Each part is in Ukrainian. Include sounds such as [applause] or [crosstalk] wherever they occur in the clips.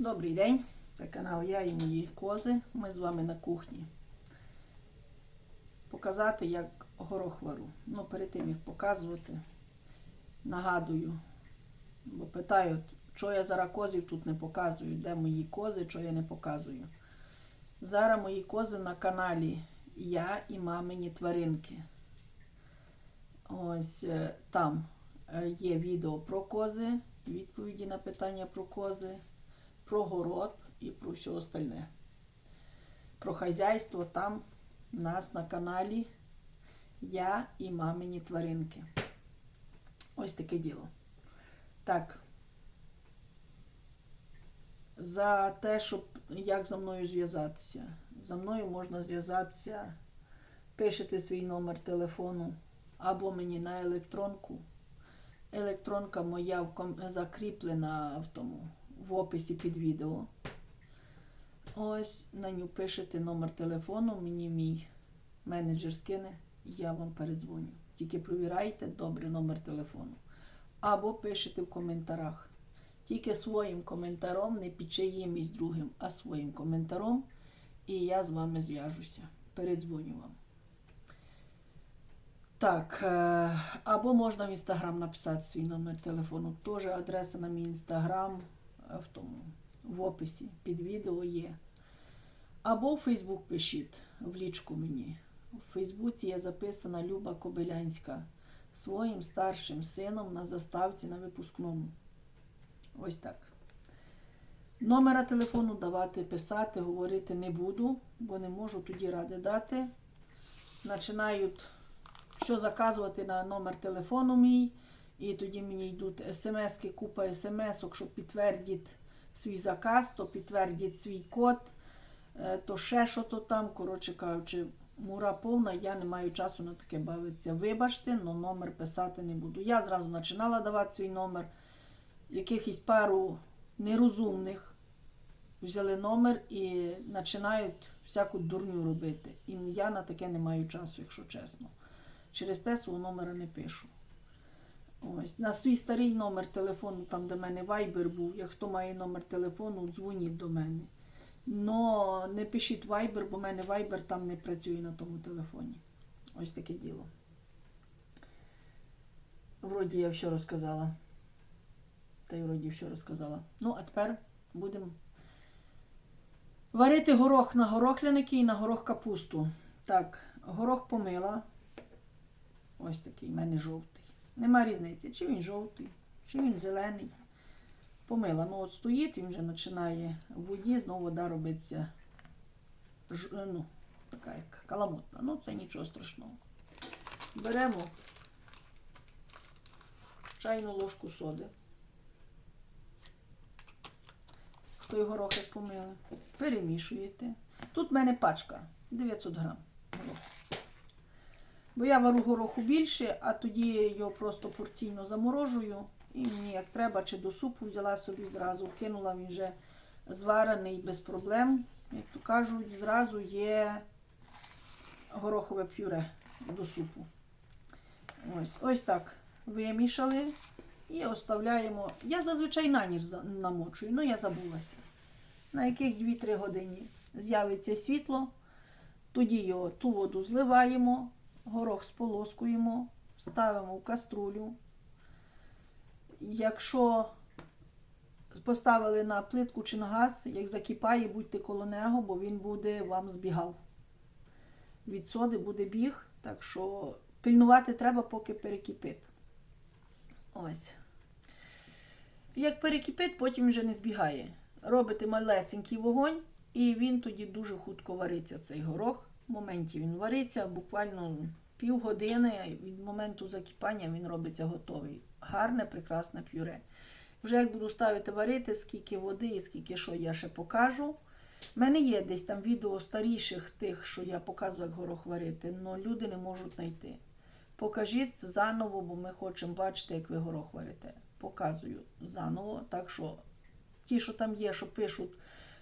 Добрий день, це канал Я і мої кози. Ми з вами на кухні. Показати, як горох вару. Ну, перед тим як показувати, нагадую, бо питають, що я зараз козів тут не показую, де мої кози, що я не показую. Зараз мої кози на каналі Я і мамині тваринки. Ось е, там е, є відео про кози, відповіді на питання про кози про город і про все остальне. Про хазяйство там у нас на каналі Я і мамині тваринки. Ось таке діло. Так. За те, щоб як за мною зв'язатися. За мною можна зв'язатися, пишете свій номер телефону або мені на електронку. Електронка моя закріплена в тому в описі під відео. Ось на нього пишете номер телефону, мені мій менеджер скине, я вам передзвоню. Тільки провірайте добре номер телефону. Або пишете в коментарях. Тільки своїм коментаром, не під чиїмось другим, а своїм коментаром. І я з вами зв'яжуся. Передзвоню вам. Так, е, або можна в інстаграм написати свій номер телефону. Теж адреса на мій інстаграм в тому в описі під відео є. Або в Фейсбук пишіть в лічку мені. У Фейсбуці є записана Люба Кобилянська своїм старшим сином на заставці на випускному. Ось так. Номера телефону давати, писати, говорити не буду, бо не можу тоді ради дати. Починають все заказувати на номер телефону мій. І тоді мені йдуть смс-ки, купа смс-ок, щоб підтвердити свій заказ, то підтвердять свій код, е, то ще що то там. Коротше кажучи, мура повна, я не маю часу на таке бавитися. Вибачте, але номер писати не буду. Я зразу починала давати свій номер. Якихось пару нерозумних взяли номер і починають всяку дурню робити. І я на таке не маю часу, якщо чесно. Через те свого номера не пишу. Ось. На свій старий номер телефону, там де в мене Viber був, як хто має номер телефону, дзвоніть до мене. Но не пишіть Viber, бо в мене Viber там не працює на тому телефоні. Ось таке діло. Вроді я все розказала. Та й вроді все розказала. Ну, а тепер будемо варити горох на горохляники і на горох капусту. Так, горох помила. Ось такий в мене жовтий. Нема різниці, чи він жовтий, чи він зелений. Помила. Ну от стоїть, він вже починає в воді, знову вода робиться ж, ну, така як каламутна. Ну, це нічого страшного. Беремо чайну ложку соди. Той горох як помили. Перемішуєте. Тут в мене пачка 900 грам гороху. Бо я вару гороху більше, а тоді його просто порційно заморожую. І мені як треба, чи до супу взяла собі зразу, вкинула він вже зварений без проблем. Як то кажуть, зразу є горохове пюре до супу. Ось, ось так вимішали і оставляємо. Я зазвичай на ніч намочую, але я забулася. На яких 2-3 години з'явиться світло, тоді його ту воду зливаємо, горох сполоскуємо, ставимо в каструлю. Якщо поставили на плитку чи на газ, як закипає, будьте коло нього, бо він буде вам збігав. Від соди буде біг, так що пильнувати треба, поки перекипить. Ось. Як перекипить, потім вже не збігає. Робите малесенький вогонь, і він тоді дуже хутко вариться, цей горох. В моменті він вариться, буквально півгодини від моменту закипання він робиться готовий. Гарне, прекрасне пюре. Вже як буду ставити варити, скільки води і скільки що я ще покажу. У мене є десь там відео старіших тих, що я показую, як горох варити, але люди не можуть знайти. Покажіть заново, бо ми хочемо бачити, як ви горох варите. Показую заново. Так що ті, що там є, що пишуть,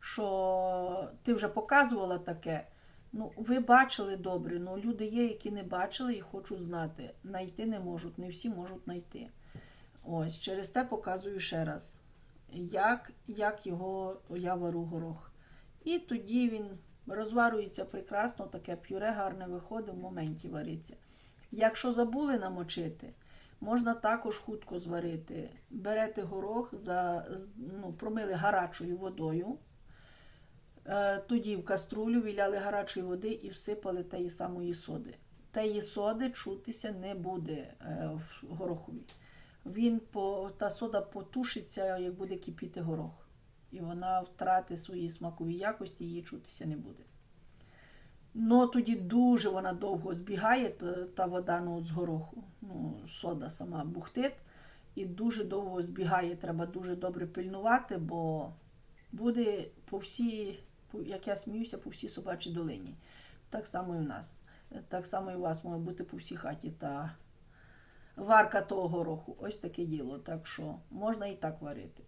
що ти вже показувала таке. Ну, ви бачили добре, ну люди є, які не бачили і хочуть знати. Найти не можуть, не всі можуть знайти. Ось, через те показую ще раз. як, як його я вару горох. І тоді він розварюється прекрасно, таке пюре гарне виходить в моменті вариться. Якщо забули намочити, можна також хутко зварити. Берете горох, за, ну, промили гарячою водою, тоді в каструлю віляли гарячої води і всипали тієї самої соди. Тієї соди чутися не буде е, в горохові. Він по, та сода потушиться, як буде кипіти горох. І вона втратить свої смакові якості, її чутися не буде. Ну, тоді дуже вона довго збігає, та, вода ну, з гороху. Ну, сода сама бухтить і дуже довго збігає. Треба дуже добре пильнувати, бо буде по всій, як я сміюся, по всій собачій долині. Так само і в нас. Так само і у вас може бути по всій хаті та варка того гороху. Ось таке діло. Так що можна і так варити.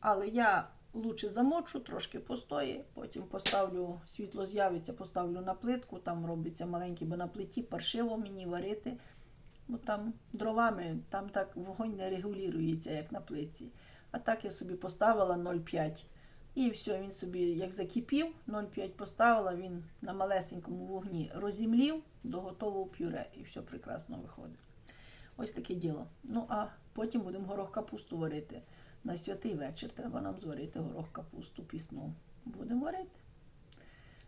Але я лучше замочу, трошки постої, потім поставлю, світло з'явиться, поставлю на плитку, там робиться маленький, бо на плиті паршиво мені варити. Бо там дровами, там так вогонь не регулюється, як на плитці. А так я собі поставила 0,5. І все, він собі, як закипів, 0,5 поставила, він на малесенькому вогні розімлів до готового пюре. І все прекрасно виходить. Ось таке діло. Ну, а потім будемо горох капусту варити. На святий вечір треба нам зварити горох капусту пісну. Будемо варити.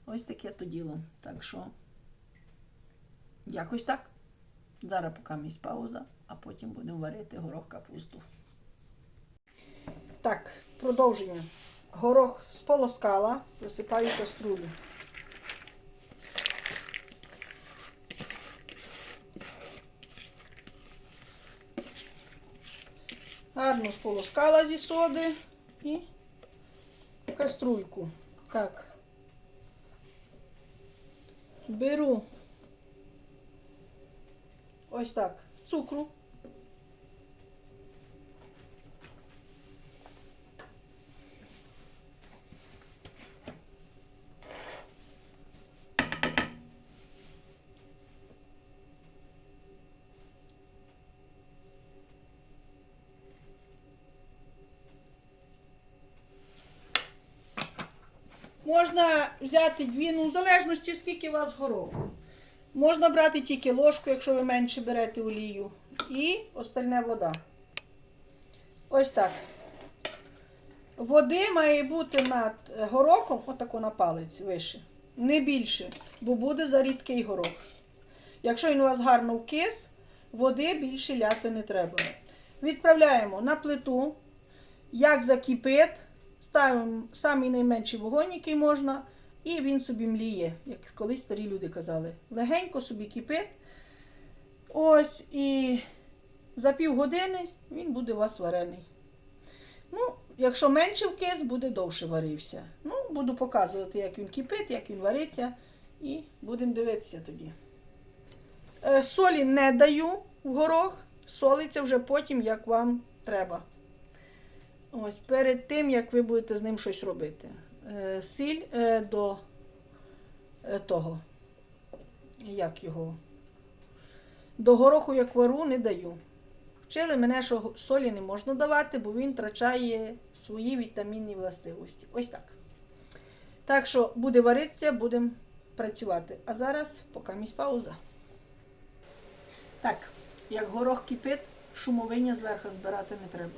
Ось таке то діло. Так що, якось так. Зараз поки місць пауза, а потім будемо варити горох капусту. Так, продовжуємо. Горох сполоскала, висипаю в каструлю. Гарно сполоскала зі соди і в каструльку. Так. Беру ось так цукру. Можна взяти дві, ну, в залежності, скільки у вас гороху. Можна брати тільки ложку, якщо ви менше берете олію. І остальне вода. Ось так. Води має бути над горохом, отако на палець вище. Не більше, бо буде зарідкий горох. Якщо він у вас гарно вкис, води більше ляти не треба. Відправляємо на плиту. Як закипить, ставимо самий найменший вогонь, який можна, і він собі мліє, як колись старі люди казали. Легенько собі кипить. Ось і за півгодини він буде у вас варений. Ну, якщо менше вкис, буде довше варився. Ну, буду показувати, як він кипить, як він вариться, і будемо дивитися тоді. Е, Солі не даю в горох, солиться вже потім, як вам треба. Ось перед тим, як ви будете з ним щось робити. Е, Сіль е, до е, того. Як його? До гороху, як вару, не даю. Вчили мене, що солі не можна давати, бо він втрачає свої вітамінні властивості. Ось так. Так що буде варитися, будемо працювати. А зараз поки місь пауза. Так, як горох кипить, шумовиння зверху збирати не треба.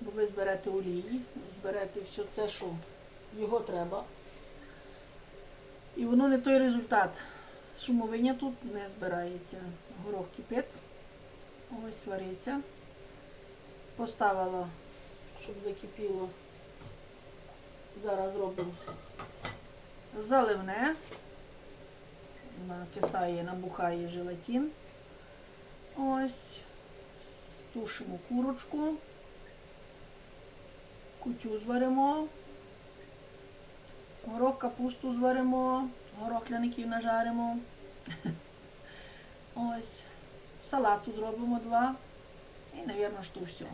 Бо ви зберете олії, зберете все це, що його треба. І воно не той результат. Шумовиня тут не збирається. Горох кипить. Ось вариться. Поставила, щоб закипіло. Зараз зробимо заливне. Накисає, набухає желатин. Ось. Тушимо курочку. Кутю зваримо. Горох капусту зваримо, горох ляників нажаримо. [laughs] Ось. Салату зробимо два. І, мабуть, що все.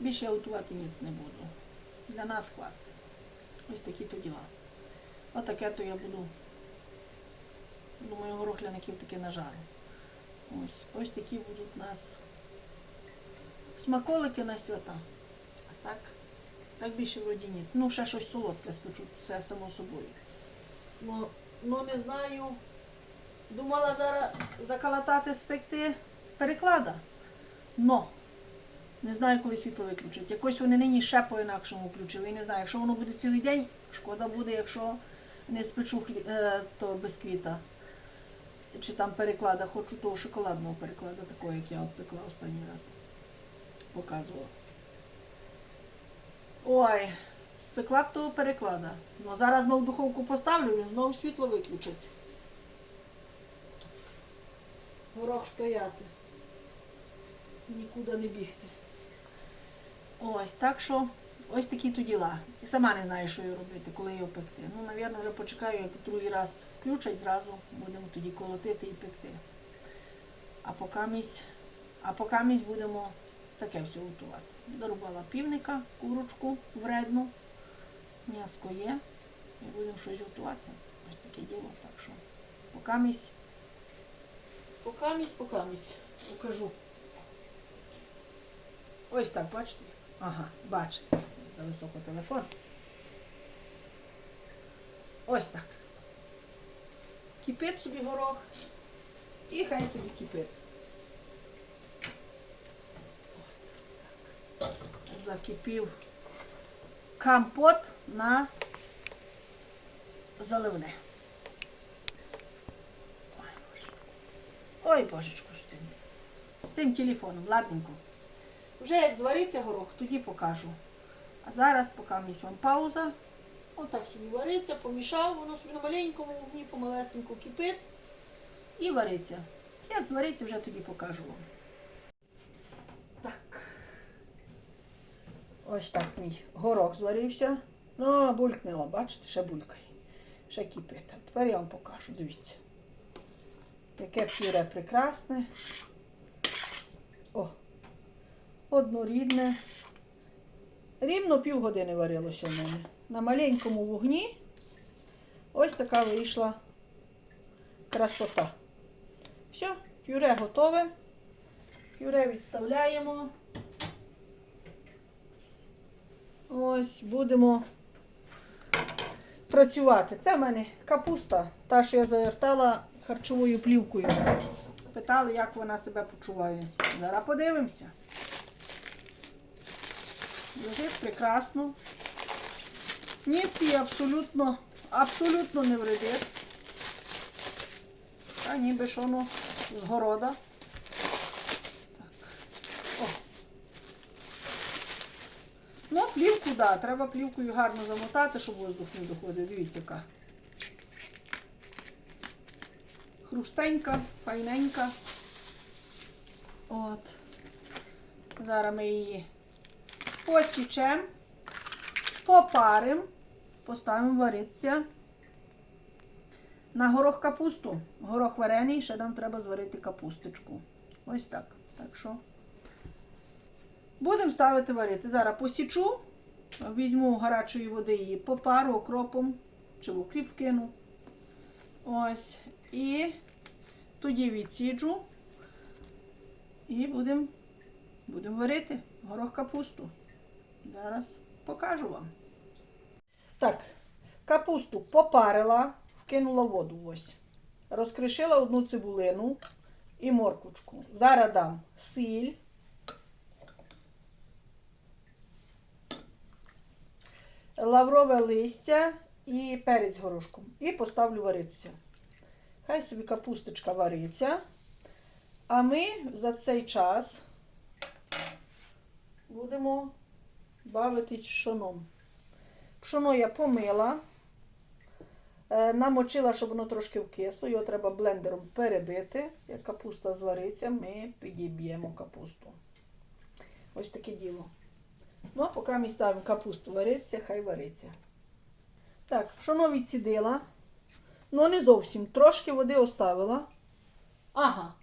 Більше я готувати ніц не буду. Для нас хватить. Ось такі то діла. Отаке то я буду. Думаю, горох ляників таки нажарю. Ось, ось такі будуть у нас смаколики на свята. А Так. Так більше вроді ні. Ну, ще щось солодке спечу, все само собою. Ну, ну не знаю. Думала зараз заколотати, спекти переклада. Но не знаю, коли світло виключать. Якось вони нині ще по-інакшому включили. І не знаю, якщо воно буде цілий день, шкода буде, якщо не спечу хлі... е, то бісквіта. Чи там переклада, хочу того шоколадного переклада, такого, як я пекла останній раз. Показувала. Ой, спекла б того переклада. Ну зараз знову духовку поставлю і знову світло виключать. Горох стояти. Нікуди не бігти. Ось, так що ось такі то діла. І сама не знаю, що її робити, коли його пекти. Ну, навірно, вже почекаю, як другий раз включать, зразу будемо тоді колотити і пекти. А покамість, а покамість будемо таке все готувати. Зарубала півника, курочку вредну, м'яско є. І будемо щось готувати. Ось таке діло. Так що покамість, покамість, покамість. Покажу. Ось так, бачите? Ага, бачите. За високо телефон. Ось так. Кипить собі горох. І хай собі кипить. Закипів компот на заливне. Ой, Боже. Ой, божечко, з тим. З тим телефоном, ладненько. Вже як звариться горох, тоді покажу. А зараз, поки місь вам пауза. Отак собі вариться, помішав, воно собі на маленькому вогні помалесенько кипить і вариться. Як звариться, вже тоді покажу вам. Ось так мій горох зварився. Ну, булькнило, бачите, ще булькає. Ще кипить. А тепер я вам покажу, дивіться. Яке пюре прекрасне. О, однорідне. Рівно півгодини варилося в мене. На маленькому вогні ось така вийшла красота. Все, пюре готове. Пюре відставляємо. Ось будемо працювати. Це в мене капуста, та, що я завертала харчовою плівкою. Питали, як вона себе почуває. Зараз подивимося. Лежить прекрасно. Ніц її абсолютно, абсолютно не вредить. Та ніби що воно з города. Так. О. Ну, плівку, так, да, треба плівкою гарно замотати, щоб воздух не доходив. Дивіться, яка. Хрустенька, файненька. От. Зараз ми її посічемо, попаримо, поставимо варитися. На горох капусту. Горох варений, ще нам треба зварити капусточку. Ось так. Так що будемо ставити варити. Зараз посічу, візьму гарячої води її попару окропом, чи в укріп вкину. Ось. І тоді відсіджу. І будемо будем варити горох капусту. Зараз покажу вам. Так, капусту попарила, вкинула воду ось. Розкришила одну цибулину і моркучку. Зараз дам сіль. Лаврове листя і перець горошком. І поставлю варитися. Хай собі капусточка вариться. А ми за цей час будемо бавитись пшоном. Пшоно я помила, е, намочила, щоб воно трошки вкисло. Його треба блендером перебити. Як капуста звариться, ми підіб'ємо капусту. Ось таке діло. Ну, а поки ми ставимо капусту вариться, хай вариться. Так, пшоно відсідила. Ну, не зовсім. Трошки води оставила. Ага,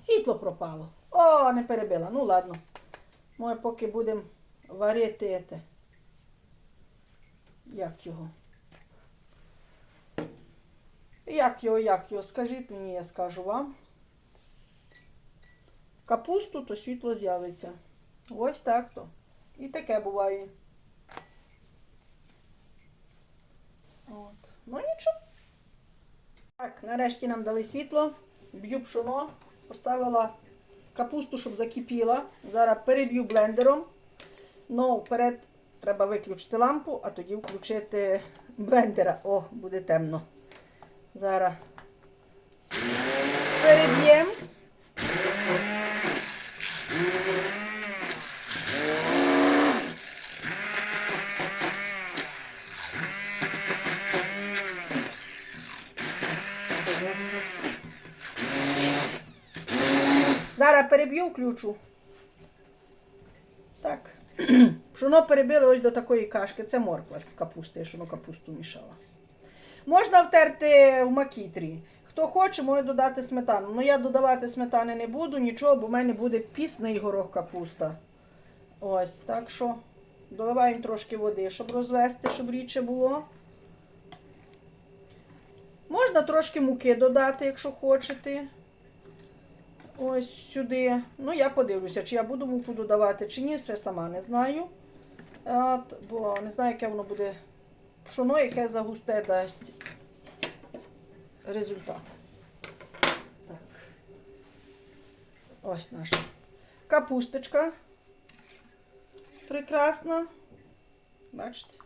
світло пропало. О, не перебила. Ну, ладно. Може, поки будемо варити те. Як його? Як його, як його? Скажіть мені, я скажу вам. Капусту, то світло з'явиться. Ось так то. І таке буває. От. Ну нічого. Так, нарешті нам дали світло. Б'ю пшоно, поставила капусту, щоб закипіла. Зараз переб'ю блендером. Ну, вперед треба виключити лампу, а тоді включити блендера. О, буде темно. Зараз переб'ємо. Зараз переб'ю, включу. Так. [clears throat] Пшоно перебили ось до такої кашки. Це морква з капусти, я шуно капусту мішала. Можна втерти в макітрі. Хто хоче, може додати сметану. Ну я додавати сметани не буду, нічого, бо в мене буде пісний горох капуста. Ось, так що доливаємо трошки води, щоб розвести, щоб рідше було. Можна трошки муки додати, якщо хочете. Ось сюди. Ну, я подивлюся, чи я буду муку додавати, чи ні, ще сама не знаю. От, бо не знаю, яке воно буде пшоно, яке загусте дасть результат. Так. Ось наша капусточка. Прекрасна. Бачите?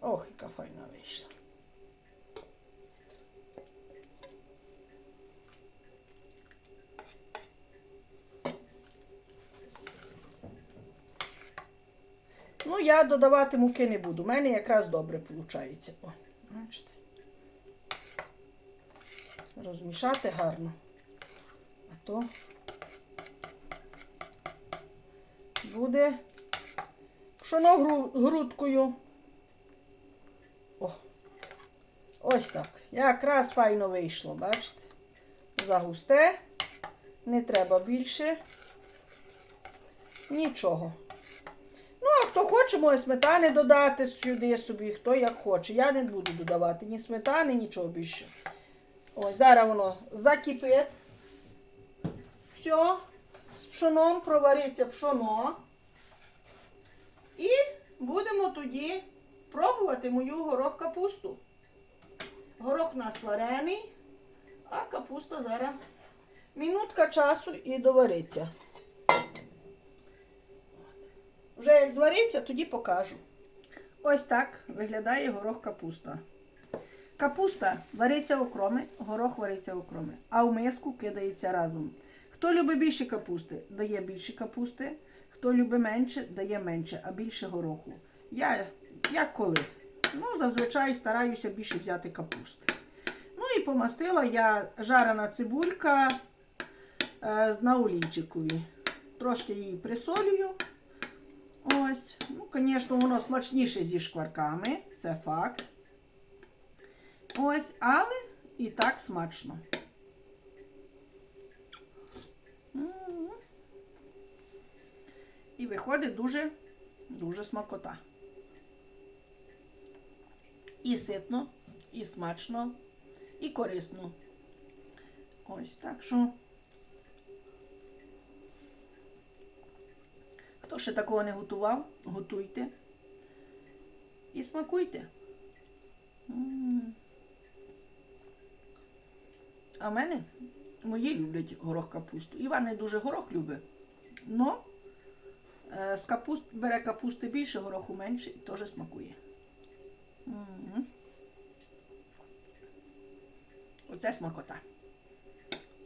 Ох, яка файна вийшла. Ну, я додавати муки не буду. У мене якраз добре виходить. О, бачите. Розмішати гарно. А то буде пшоно грудкою. О, ось так. Якраз файно вийшло, бачите? Загусте. Не треба більше. Нічого. Хто хоче, може сметани додати сюди собі, хто як хоче. Я не буду додавати ні сметани, нічого більше. Ось, зараз воно закипить. Все, з пшоном провариться пшоно. І будемо тоді пробувати мою горох капусту. Горох у нас варений, а капуста зараз минутка часу і довариться. Вже як звариться, тоді покажу. Ось так виглядає горох капуста. Капуста вариться окроми, горох вариться окроми, а в миску кидається разом. Хто любить більше капусти, дає більше капусти. Хто любить менше, дає менше, а більше гороху. Я як коли. Ну, зазвичай стараюся більше взяти капусти. Ну і помастила я жарена цибулька е, на олійчикові. Трошки її присолюю. Ось. Ну, звісно, воно смачніше зі шкварками, це факт. Ось, але і так смачно. І виходить дуже, дуже смакота. І ситно, і смачно, і корисно. Ось так що. Хто ще такого не готував, готуйте і смакуйте. М. А мене мої люблять горох капусту. Іван не дуже горох любить. Но е, з капуст бере капусти більше, гороху менше і теж смакує. М. Оце смакота.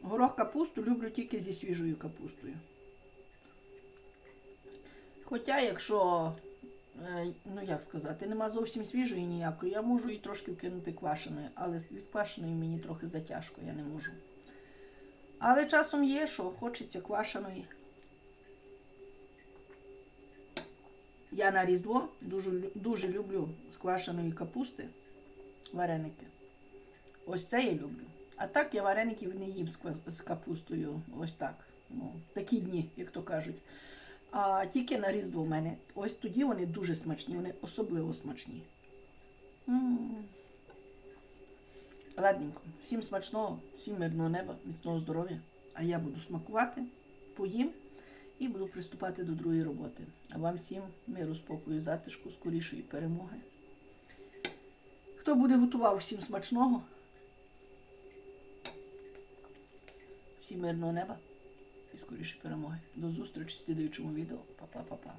Горох капусту люблю тільки зі свіжою капустою. Хоча, якщо, е, ну як сказати, нема зовсім свіжої ніякої, я можу і трошки вкинути квашеної, але від квашеної мені трохи затяжко, я не можу. Але часом є, що хочеться квашеної. Я на Різдво дуже, дуже люблю з квашеної капусти вареники. Ось це я люблю. А так я вареників не їм з капустою. Ось так. Ну, такі дні, як то кажуть. А тільки на Різдво в мене. Ось тоді вони дуже смачні, вони особливо смачні. М. Ладненько. Всім смачного, всім мирного неба, міцного здоров'я. А я буду смакувати, поїм і буду приступати до другої роботи. А вам всім миру, спокою, затишку, скорішої перемоги. Хто буде готував всім смачного? Всім мирного неба і скоріше перемоги. До зустрічі в слідуючому відео. Па-па-па-па.